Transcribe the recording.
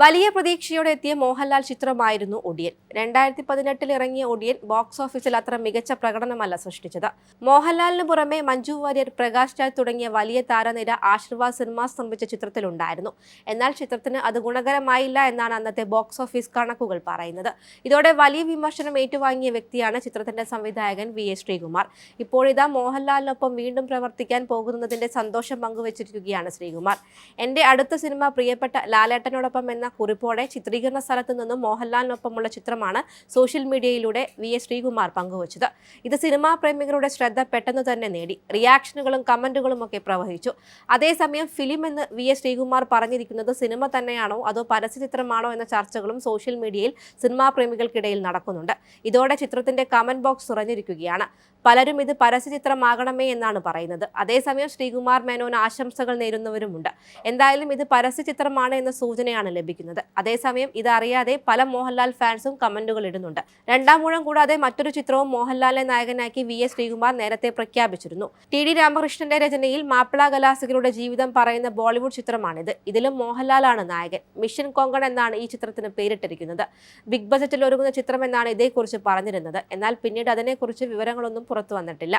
വലിയ പ്രതീക്ഷയോടെ എത്തിയ മോഹൻലാൽ ചിത്രമായിരുന്നു ഒടിയൻ. രണ്ടായിരത്തി പതിനെട്ടിൽ ഇറങ്ങിയ ഒടിയൻ ബോക്സ് ഓഫീസിൽ അത്ര മികച്ച പ്രകടനമല്ല സൃഷ്ടിച്ചത്. മോഹൻലാലിന് പുറമെ മഞ്ജു വാര്യർ പ്രകാശ് രാജ് തുടങ്ങിയ വലിയ താരനിര ആശീർവാദ് സിനിമാസ് നിർമ്മിച്ച ചിത്രത്തിലുണ്ടായിരുന്നു. എന്നാൽ ചിത്രത്തിന് അത് ഗുണകരമായില്ല എന്നാണ് അന്നത്തെ ബോക്സ് ഓഫീസ് കണക്കുകൾ പറയുന്നത്. ഇതോടെ വലിയ വിമർശനം ഏറ്റുവാങ്ങിയ വ്യക്തിയാണ് ചിത്രത്തിന്റെ സംവിധായകൻ വി എസ് ശ്രീകുമാർ. ഇപ്പോഴിതാ മോഹൻലാലിനൊപ്പം വീണ്ടും പ്രവർത്തിക്കാൻ പോകുന്നതിന്റെ സന്തോഷം പങ്കുവച്ചിരിക്കുകയാണ് ശ്രീകുമാർ. എന്റെ അടുത്ത സിനിമ പ്രിയപ്പെട്ട ലാലേട്ടനോടൊപ്പം എന്ന കുറിപ്പോടെ ചിത്രീകരണ സ്ഥലത്ത് നിന്നും മോഹൻലാലിനൊപ്പമുള്ള ചിത്രമാണ് സോഷ്യൽ മീഡിയയിലൂടെ വി എസ് ശ്രീകുമാർ പങ്കുവച്ചത്. ഇത് സിനിമാ പ്രേമികളുടെ ശ്രദ്ധ പെട്ടെന്ന് തന്നെ നേടി. റിയാക്ഷനുകളും കമന്റുകളും ഒക്കെ പ്രവഹിച്ചു. അതേസമയം ഫിലിം എന്ന് വി എസ് ശ്രീകുമാർ പറഞ്ഞിരിക്കുന്നത് സിനിമ തന്നെയാണോ അതോ പരസ്യചിത്രമാണോ എന്ന ചർച്ചകളും സോഷ്യൽ മീഡിയയിൽ സിനിമാ പ്രേമികൾക്കിടയിൽ നടക്കുന്നുണ്ട്. ഇതോടെ ചിത്രത്തിന്റെ കമന്റ് ബോക്സ് തുറഞ്ഞിരിക്കുകയാണ്. പലരും ഇത് പരസ്യചിത്രമാകണമേ എന്നാണ് പറയുന്നത്. അതേസമയം ശ്രീകുമാർ മേനോൻ ആശംസകൾ നേരുന്നവരുമുണ്ട്. എന്തായാലും ഇത് പരസ്യചിത്രമാണ് എന്ന സൂചനയാണ് ലഭിക്കുന്നത്. അതേസമയം ഇതറിയാതെ പല മോഹൻലാൽ ഫാൻസും കമന്റുകൾ ഇടുന്നുണ്ട്. രണ്ടാം മൂഴം കൂടാതെ മറ്റൊരു ചിത്രവും മോഹൻലാലിനെ നായകനാക്കി വി എസ് ശ്രീകുമാർ നേരത്തെ പ്രഖ്യാപിച്ചിരുന്നു. ടി ഡി രാമകൃഷ്ണന്റെ രചനയിൽ മാപ്പിള കലാസികളുടെ ജീവിതം പറയുന്ന ബോളിവുഡ് ചിത്രമാണിത്. ഇതിലും മോഹൻലാലാണ് നായകൻ. മിഷൻ കൊങ്കൺ എന്നാണ് ഈ ചിത്രത്തിന് പേരിട്ടിരിക്കുന്നത്. ബിഗ് ബജറ്റിൽ ഒരുങ്ങുന്ന ചിത്രമെന്നാണ് ഇതേക്കുറിച്ച് പറഞ്ഞിരുന്നത്. എന്നാൽ പിന്നീട് അതിനെക്കുറിച്ച് വിവരങ്ങളൊന്നും പുറത്തു വന്നിട്ടില്ല.